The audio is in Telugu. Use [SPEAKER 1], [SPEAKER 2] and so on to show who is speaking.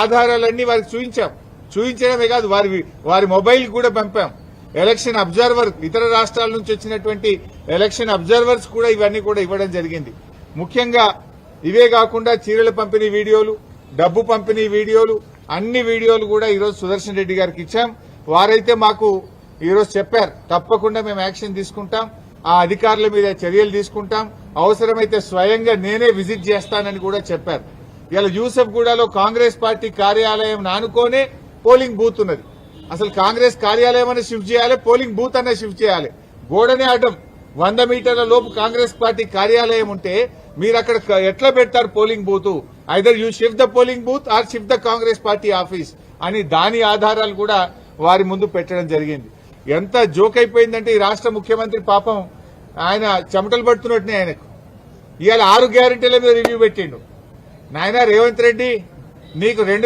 [SPEAKER 1] ఆధారాలన్నీ వారికి చూపించాం. చూపించడమే కాదు వారి వారి మొబైల్ కూడా పంపాం. ఎలక్షన్ అబ్జర్వర్ ఇతర రాష్ట్రాల నుంచి వచ్చినటువంటి ఎలక్షన్ అబ్జర్వర్స్ కూడా ఇవన్నీ కూడా ఇవ్వడం జరిగింది. ముఖ్యంగా ఇవే కాకుండా చీరల పంపిణీ వీడియోలు డబ్బు పంపిణీ వీడియోలు అన్ని వీడియోలు కూడా ఈరోజు సుదర్శన్ రెడ్డి గారికి ఇచ్చాం. వారైతే మాకు ఈరోజు చెప్పారు తప్పకుండా మేము యాక్షన్ తీసుకుంటాం ఆ అధికారుల మీద చర్యలు తీసుకుంటాం. అవసరమైతే స్వయంగా నేనే విజిట్ చేస్తానని కూడా చెప్పారు. ఇలా యూసఫ్ గూడలో కాంగ్రెస్ పార్టీ కార్యాలయం నానుకోనే పోలింగ్ బూత్ ఉన్నది. అసలు కాంగ్రెస్ కార్యాలయం అనే షిఫ్ట్ చేయాలి పోలింగ్ బూత్ అనే షిఫ్ట్ చేయాలి. గోడనే అడ్డం. వంద మీటర్ల లోపు కాంగ్రెస్ పార్టీ కార్యాలయం ఉంటే మీరు అక్కడ ఎట్లా పెడతారు polling booth? Either you shift the polling booth or shift the Congress party office అని దాని ఆధారాలు కూడా వారి ముందు పెట్టడం జరిగింది. ఎంత జోక్ అయిపోయిందంటే ఈ రాష్ట్ర ముఖ్యమంత్రి పాపం ఆయన చెమటలు పడుతున్నట్టునే ఆయనకు. ఇవాళ ఆరు గ్యారెంటీల మీద రివ్యూ పెట్టిండు. నాయన రేవంత్ రెడ్డి నీకు రెండు